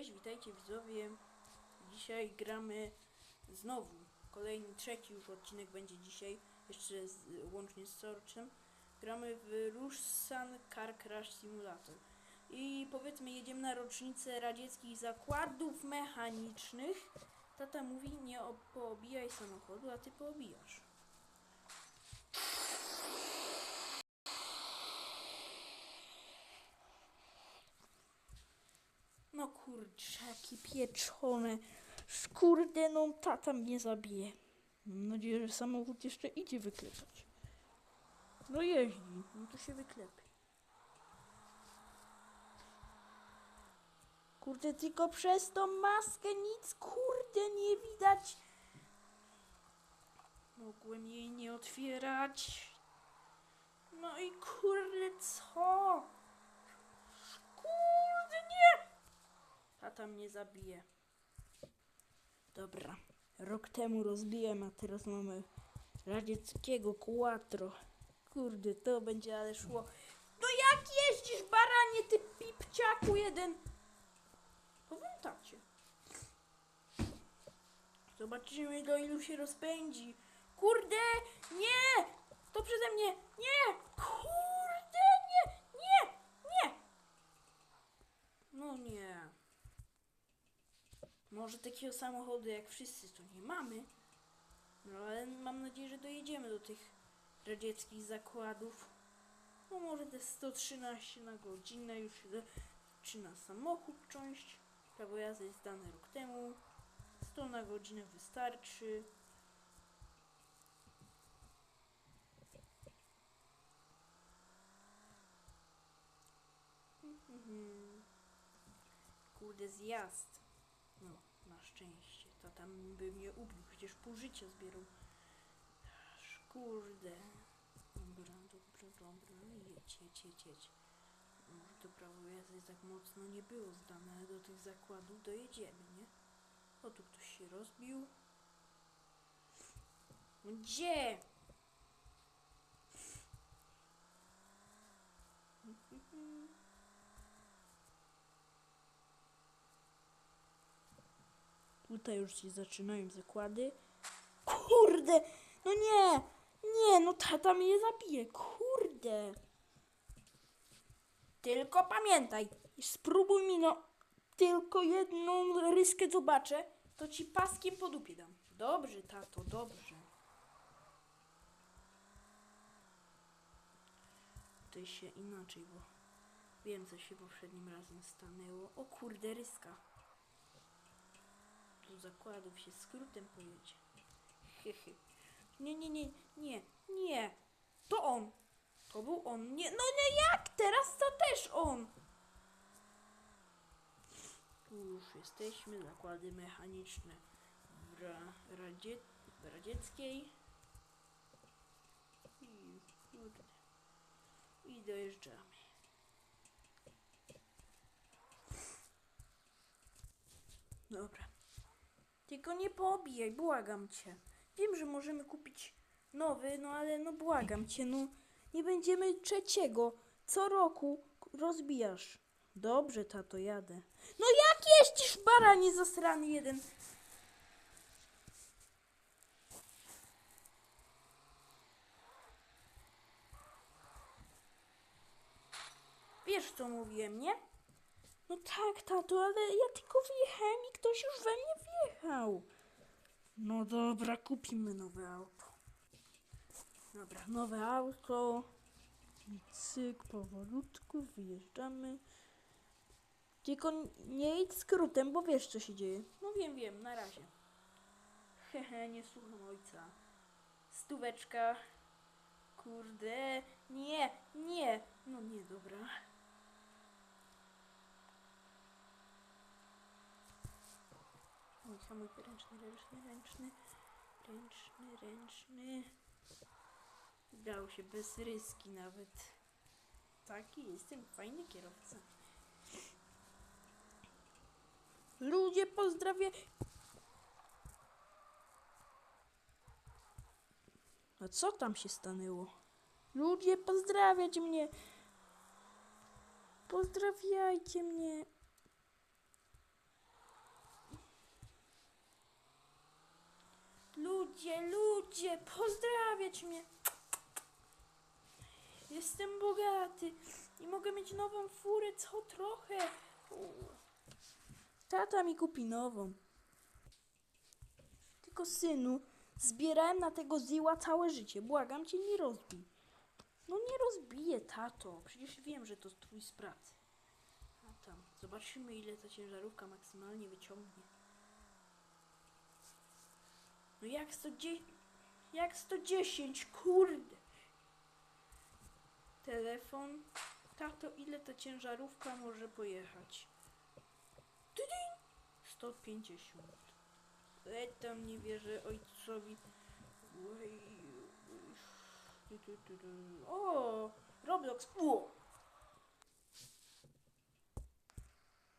Cześć, witajcie widzowie. Dzisiaj gramy znowu. Kolejny, trzeci już odcinek będzie dzisiaj, jeszcze z, łącznie z Sorczem. Gramy w Rushsan Car Crash Simulator. I powiedzmy, jedziemy na rocznicę radzieckich zakładów mechanicznych. Tata mówi, nie poobijaj samochodu, a ty poobijasz. No kurczaki pieczone. Kurde, no tata mnie zabije. Mam nadzieję, że samochód jeszcze idzie wyklepać. No jeździ, no to się wyklepie. Kurde, tylko przez tą maskę nic, kurde, nie widać. Mogłem jej nie otwierać. No i kurde, co? Kurde, nie! Tata mnie zabije. Dobra. Rok temu rozbiłem, a teraz mamy radzieckiego Quattro. Kurde, to będzie ale szło. No jak jeździsz, baranie, ty pipciaku jeden? Powiem tacie. Zobaczymy, do ilu się rozpędzi. Kurde, nie! To przeze mnie, nie! Kurde, nie, nie, nie! No nie. Może takiego samochodu jak wszyscy to nie mamy. No ale mam nadzieję, że dojedziemy do tych radzieckich zakładów. No może te 113 na godzinę już zaczyna samochód część. Prawo jazdy jest dane rok temu. 100 na godzinę wystarczy. Mhm. Kurde, zjazd. No, na szczęście. To tam by mnie ubił, przecież pół życia zbierał. Aż Kurde. Dobra, dobra, dobra. Jedź, jedź, jedź, jedź. Może to prawo jazdy tak mocno nie było zdane, ale do tych zakładów dojedziemy, nie? O, tu ktoś się rozbił. No Gdzie? Tutaj już się zaczynają zakłady. Kurde! No nie! Nie, no tata mnie zabije. Kurde! Tylko pamiętaj, spróbuj mi no tylko jedną ryskę zobaczę, to ci paskiem po dupie dam. Dobrze, tato, dobrze. Tutaj się inaczej, bo wiem, co się poprzednim razem stanęło. O kurde, ryska. Do zakładów się skrótem pojedzie. Hehe. Nie, nie, nie, nie, nie. To on. To był on. Nie, no nie, jak teraz to też on. Tu już jesteśmy, zakłady mechaniczne w ra, radzie, radzieckiej. I. I dojeżdżamy. Dobra. Tylko nie poobijaj, błagam cię. Wiem, że możemy kupić nowy, no ale no błagam cię, no nie będziemy trzeciego. Co roku rozbijasz. Dobrze, tato, jadę. No jak jeździsz, baranie zasrany jeden? Wiesz, co mówiłem, nie? No tak, tato, ale ja tylko wjechałem i ktoś już we mnie wjechał. No dobra, kupimy nowe auto. Dobra, nowe auto. I cyk, powolutku wyjeżdżamy. Tylko nie idź skrótem, bo wiesz co się dzieje. No wiem, wiem, na razie. Hehe, nie słucham ojca. Stóweczka. Kurde. Nie, nie. No nie, dobra. Hamulek ręczny, ręczny, ręczny. Ręczny, ręczny. Dało się bez ryski nawet. Taki jestem fajny kierowca. Ludzie pozdrawiam. A co tam się stanęło? Ludzie pozdrawiać mnie. Pozdrawiajcie mnie. Ludzie, ludzie, pozdrawiać mnie. Jestem bogaty i mogę mieć nową furę co trochę. Tata mi kupi nową. Tylko synu, zbierałem na tego ziła całe życie. Błagam cię, nie rozbij. No nie rozbiję, tato. Przecież wiem, że to twój z pracy. A tam, zobaczymy ile ta ciężarówka maksymalnie wyciągnie. No jak 110, jak 110, kurde. Telefon. Tato, ile ta ciężarówka może pojechać? Tydyń! 150. E, tam nie wierzę ojcowi. O! Roblox! O!